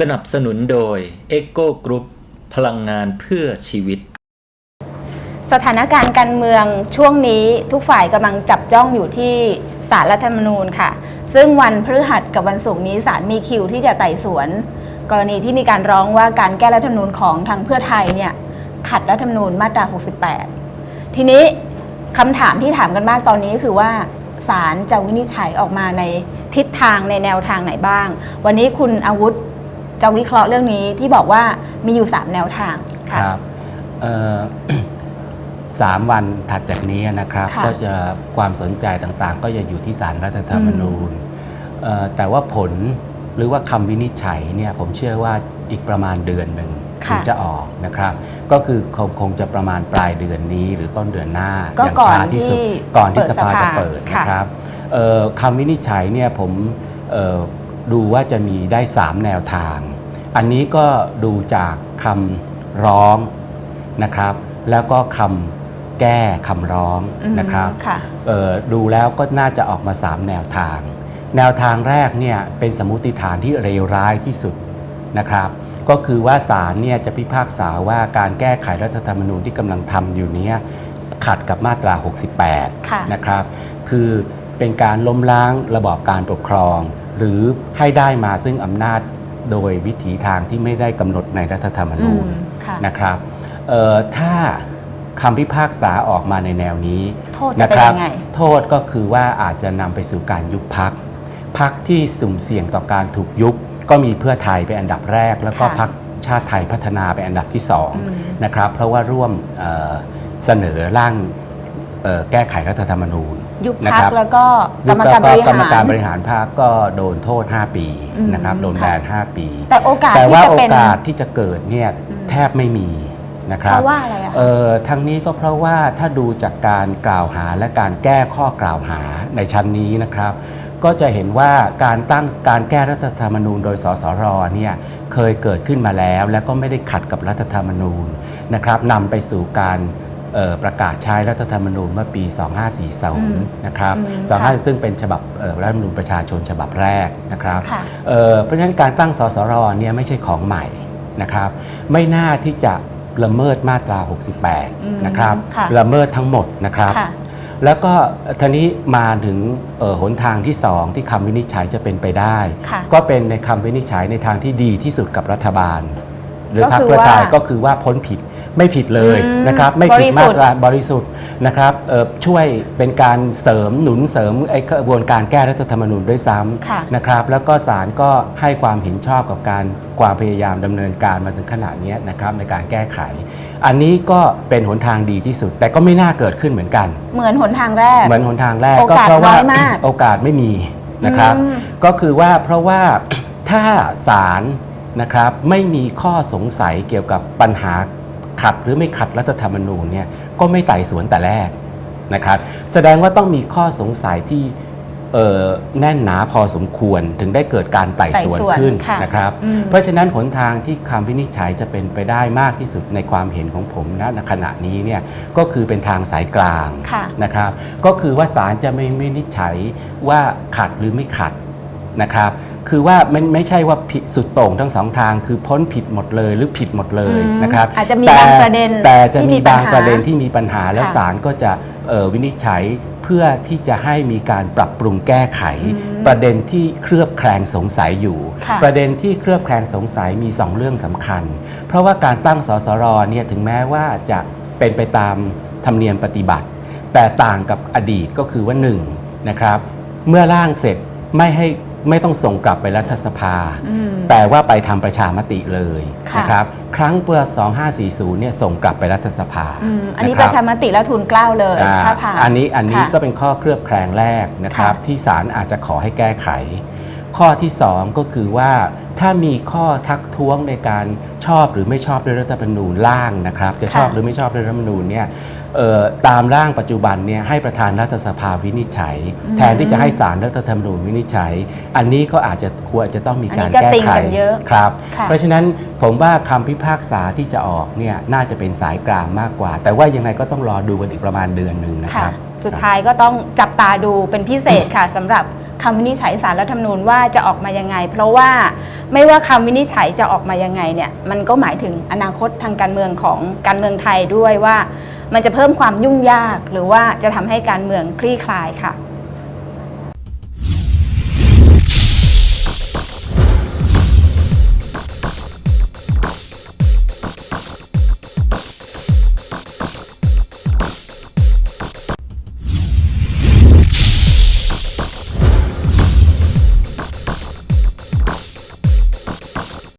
สนับสนุนโดย e c o Group พลังงานเพื่อชีวิต สถานการณ์การเมืองช่วงนี้ทุกฝ่ายกำลังจับจ้องอยู่ที่สารรัฐธรรมนูญค่ะ ซึ่งวันพฤหัสกับวันศุกร์นี้ศาลมีคิวที่จะไต่สวน กรณีที่มีการร้องว่าการแก้รัฐธรรมนูญของทางเพื่อไทยเนี่ยขัดรัฐธรรมนูญมาตรา 68 ทีนี้คำถามที่ถามกันมากตอนนี้คือว่าศาลจะวินิจฉัยออกมาในทิศทางในแนวทางไหนบ้าง วันนี้คุณอาวุธ จะวิเคราะห์เรื่องนี้ที่บอกว่ามีอยู่ 3 แนวทางคค่ะรับเอ่อ สามวันถัดจากนี้นะครับ ค่ะก็จะความสนใจต่างๆ ก็จะอยู่ที่สารรัฐธรรมนูญเอ่อแต่ว่าผลหรือว่าคำวินิจฉัยเนี่ยผมเชื่อว่าอีกประมาณเดือนหนึ่งค่ะถึงจะออกนะครับ ก็คือคงคงจะประมาณปลายเดือนนี้หรือต้นเดือนหน้าก็อย่างก่อนช้าที่สุดที่ก่อนที่เปิสดภาสภาจะเปิดค่ะ นะครับเอ่อคำวินิจฉัยเนี่ยผมเอ่อ ดูว่าจะมีได้ 3 แนวทาง อันนี้ก็ดูจากคำร้องนะครับ แล้วก็คำแก้คำร้องอืมนะครับค่ะเอ่อดูแล้วก็น่าจะออกมา 3 แนวทาง แนวทางแรกเนี่ยเป็นสมมติฐานที่เลวร้ายที่สุดนะครับ ก็คือว่าศาลเนี่ยจะพิพากษาว่าการแก้ไขรัฐธรรมนูญที่กำลังทำอยู่เนี้ยขัดกับมาตรา 68ค่ะนะครับ คือเป็นการล้มล้างระบอบการปกครอง หรือให้ได้มาซึ่งอำนาจโดยวิถีทางที่ไม่ได้กำหนดในรัฐธรรมอืนูญมค่ะนะครับเอ่อถ้าคำพิพากษาออกมาในแนวนี้โทษจะเป็นครับยังไงโทษก็คือว่าอาจจะนำไปสู่การยุบพักพักที่สุ่มเสี่ยงต่อการถูกยุบ ก็มีเพื่อไทยเป็นอันดับแรก แล้วก็ค่ะพักชาติไทยพัฒนาเป็นอันดับที่สองอืมนะครับ เพราะว่าร่วมเอ่อเสนอร่างเอ่อแก้ไขรัฐธรรมนูญ ยุบนะพักครับแล้วก็กรรมการบริกรรมหารการบริหารพรรคก็โดนโทษ 5 ปีอืมนะครับโดนค่ะแบน5 ปี แต่โอกาสแต่ที่ว่าจะโอเป็นกาสที่จะเกิดเนี่ยอืมแทบไม่มีนะครับเพราะว่าอะไรอะคะ เอ่อทั้งนี้ก็เพราะว่าถ้าดูจากการกล่าวหาและการแก้ข้อกล่าวหาในชั้นนี้นะครับ ก็จะเห็นว่าการตั้งการแก้รัฐธรรมนูญโดยสสรเนี่ยเคยเกิดขึ้นมาแล้ว และก็ไม่ได้ขัดกับรัฐธรรมนูญนะครับนำไปสู่การเอ่อ ประกาศใช้รัฐธรรมนูญเมื่อปี 2540นะครับอืมค่ะ25ซึ่งเป็นฉบับเอ่อรัฐธรรมนูญประชาชนฉบับแรกนะครับค่ะเอ่อเพราะฉะนั้นการตั้งสสรเนี่ยไม่ใช่ของใหม่นะครับ ไม่น่าที่จะละเมิดมาตราอืม68 นะครับค่ะละเมิดทั้งหมดนะครับค่ะแล้วก็ทีนี้มาถึงเอ่อหนทางที่ 2 ที่คำวินิจฉัยจะเป็นไปได้ค่ะก็เป็นในคำวินิจฉัยในทางที่ดีที่สุดกับรัฐบาล หรือก็พรรคคือเพื่อไทยว่าก็คือว่าพ้นผิด ไม่ผิดเลยอืมนะครับไม่ผิดบริสุมาทธิ์ ตราบริสุทธิ์นะครับเอ่อช่วยเป็นการเสริมหนุนเสริมไอ้กระบวนการแก้รัฐธรรมนูญด้วยซ้ค่ะำนะครับแล้วก็ศาลก็ให้ความเห็นชอบกับการความพยายามดำเนินการมาถึงขนาดนี้นะครับในการแก้ไข อันนี้ก็เป็นหนทางดีที่สุด แต่ก็ไม่น่าเกิดขึ้นเหมือนกัน เหมือนหนทางแรก เหมือนหนทางแรกโอกาสเพราะว่าน้อยมากโอกาสไม่มีนะครับ อืม ก็คือว่าเพราะว่า ถ้าศาลนะครับไม่มีข้อสงสัยเกี่ยวกับปัญหา ขัดหรือไม่ขัดรัฐธรรมนูญเนี่ยก็ไม่ไต่สวนแต่แรกนะครับ แสดงว่าต้องมีข้อสงสัยที่เอ่อแน่นหนาพอสมควรถึงได้เกิดการไต่สวนไต่สวนขึ้นค่ะนะครับอืมเพราะฉะนั้นหนทางที่คำวินิจฉัยจะเป็นไปได้มากที่สุดในความเห็นของผมณขณะนี้เนี่ยก็คือเป็นทางสายกลางค่ะนะครับ ก็คือว่าศาลจะไม่วินิจฉัยว่าขัดหรือไม่ขัดนะครับ คือว่ามันไม่ใช่ว่าผิดสุดโต่งทั้งสองทาง คือพ้นผิดหมดเลยหรือผิดหมดเลยอืมนะครับอาจจะมีแต่บางประเด็นแต่จะที่มีมีปัญบางหาประเด็นที่มีปัญหาและค่ะศาลก็จะเอ่อวินิจฉัยเพื่อที่จะให้มีการปรับปรุงแก้ไข อืมประเด็นที่เคลือบแคลงสงสัยอยู่ ค่ะ ประเด็นที่เคลือบแคลงสงสัยมี2เรื่องสำคัญ เพราะว่าการตั้งสสรเนี่ยถึงแม้ว่าจะเป็นไปตามธรรมเนียมปฏิบัติ แต่ต่างกับอดีตก็คือว่า1นะครับ เมื่อร่างเสร็จไม่ให้ ไม่ต้องส่งกลับไปรัฐสภา อืม แต่ว่าไปทำประชามติเลยค่ะ นะครับครั้งเปื่อ2540เนี่ยส่งกลับไปรัฐสภาอืมอันนี้ะคปบระชามติแล้วทุนเกล้าเลยอ่าถ้าผ่าน อันนี้อันนี้ค่ะก็เป็นข้อเคลือบแคลงแรกนะครับ ค่ะที่ศาลอาจจะขอให้แก้ไข ข้อที่ 2 ก็คือว่าถ้ามีข้อทักท้วงในการชอบหรือไม่ชอบด้วยรัฐธรรมนูญร่างนะครับ จะชอบค่ะหรือไม่ชอบด้วยรัฐธรรมนูญเนี่ยเอ่อตามร่างปัจจุบันเนี่ยให้ประธานรัฐสภาวินิจฉัย แทนที่จะให้ศาลรัฐธรรมนูญวินิจฉัย อันนี้ก็อาจจะควรจะต้องมีการอันนี้ก็แก้ติ่งไขกันเยอะครับค่ะเพราะฉะนั้นผมว่าคำพิพากษาที่จะออกเนี่ยน่าจะเป็นสายกลางมากกว่า แต่ว่ายังไงก็ต้องรอดูกันอีกประมาณเดือนหนึ่งนะคค่ะรับ สุดท้ายก็ต้องจับตาดูเป็นพิเศษค่ะสำหรับ คำวินิจฉัยสารรัฐธรรมนูญว่าจะออกมายังไง เพราะว่าไม่ว่าคำวินิจฉัยจะออกมายังไงเนี่ยมันก็หมายถึงอนาคตทางการเมืองของการเมืองไทยด้วยว่า มันจะเพิ่มความยุ่งยาก หรือว่าจะทำให้การเมืองคลี่คลายค่ะ